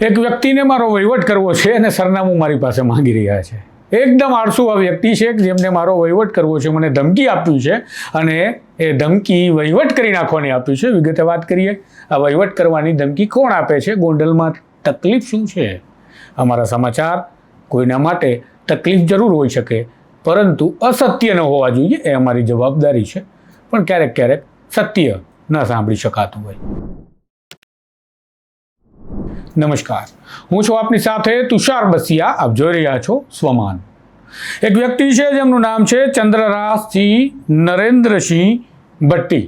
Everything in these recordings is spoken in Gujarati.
એક વ્યક્તિને મારો વહીવટ કરવો છે અને સરનામું મારી પાસે માંગી રહ્યા છે. એકદમ આળસુ આ વ્યક્તિ છે જેમને મારો વહીવટ કરવો છે, મને ધમકી આપ્યું છે અને એ ધમકી વહીવટ કરી નાખવાની આપ્યું છે. વિગતે વાત કરીએ, આ વહીવટ કરવાની ધમકી કોણ આપે છે? ગોંડલમાં તકલીફ શું છે? અમારા સમાચાર કોઈના માટે તકલીફ જરૂર હોઈ શકે, પરંતુ અસત્ય ન હોવા જોઈએ, એ અમારી જવાબદારી છે. પણ ક્યારેક ક્યારેક સત્ય ન સાંભળી શકાતું હોય. નમસ્કાર. હું છું આપની સાથે તુષાર બસિયા. આપ જોઈ રહ્યા છો સ્વમાન. એક વ્યક્તિ છે જેમનું નામ છે ચંદ્રરાજસિંહ નરેન્દ્રસિંહ ભટ્ટી.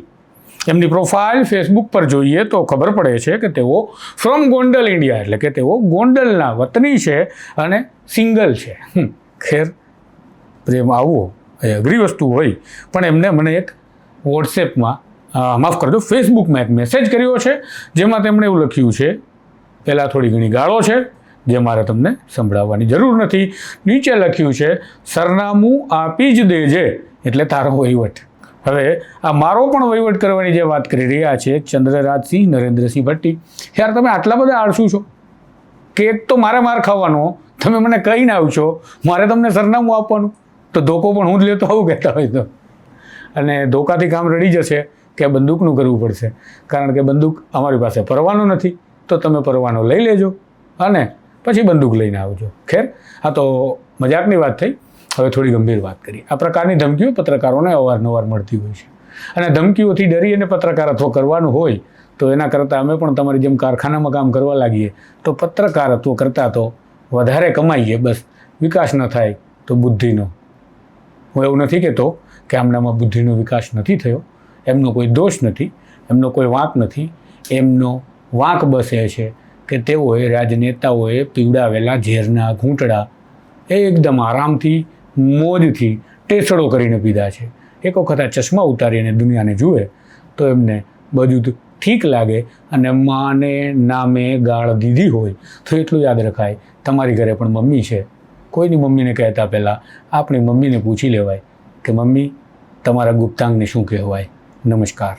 એમની પ્રોફાઇલ ફેસબુક પર જોઈએ તો ખબર પડે છે કે તેઓ ફ્રોમ ગોંડલ ઇન્ડિયા એટલે કે તેઓ ગોંડલના વતની છે અને સિંગલ છે. ખેર, પ્રેમ આવવો એ અઘરી વસ્તુ હોય, પણ એમને મને એક વોટ્સએપમાં માફ કરજો ફેસબુકમાં એક મેસેજ કર્યો છે, જેમાં તેમણે એવું લખ્યું છે પહેલાં થોડી ઘણી ગાળો છે, જે મારે તમને સંભળાવવાની જરૂર નથી. નીચે લખ્યું છે, સરનામું આપી જ દેજે. એટલે તારો વહીવટ. હવે આ મારો પણ વહીવટ કરવાની જે વાત કરી રહ્યા છે, ચંદ્રરાજસિંહ નરેન્દ્રસિંહ ભટ્ટી. યાર, તમે આટલા બધા આળસુ છો. કેક તો મારે માર ખાવાનો. તમે મને કહીને આવશો. મારે તમને સરનામું આપવાનું. તો ધોકો પણ હું જ લેતો આવું કહેતા હોય તો. અને ધોકાથી કામ રડી જશે કે બંદૂકનું કરવું પડશે. કારણ કે બંદૂક અમારી પાસે પરવાનો નથી. તો તમે પરવાનો લઈ લેજો અને પછી બંદૂક લઈને આવજો. ખેર? આ તો મજાકની વાત થઈ. હવે થોડી ગંભીર વાત કરીએ. આ પ્રકારની ધમકીઓ પત્રકારોને અવારનવાર મળતી હોય છે. અને ધમકીઓથી ડરી અને પત્રકારત્વ કરવાનું હોય તો એના કરતાં અમે પણ તમારી જેમ કારખાનામાં કામ કરવા લાગીએ તો પત્રકારત્વ કરતાં તો વધારે કમાઈએ. બસ, વિકાસ ન થાય તો બુદ્ધિનો. હું એવું નથી કહેતો કે આમનામાં બુદ્ધિનો વિકાસ નથી થયો. એમનો કોઈ દોષ નથી, એમનો કોઈ વાંક નથી, એમનો વાંક બસે છે કે તેઓએ રાજનેતાઓએ પીવડાવેલા ઝેરના ઘૂંટડા એ એકદમ આરામથી, મોજથી ટેસડો કરીને પીધા છે. એક વખત આ ચશ્મા ઉતારીને દુનિયાને જુએ તો એમને બધું ઠીક લાગે અને માને નામે ગાળ દીધી હોય તો એટલું યાદ રખાય, તમારી ઘરે પણ મમ્મી છે. કોઈની મમ્મીને કહેતા પહેલાં આપણી મમ્મીને પૂછી લેવાય કે, મમ્મી, તમારા ગુપ્તાંગને શું કહેવાય? નમસ્કાર.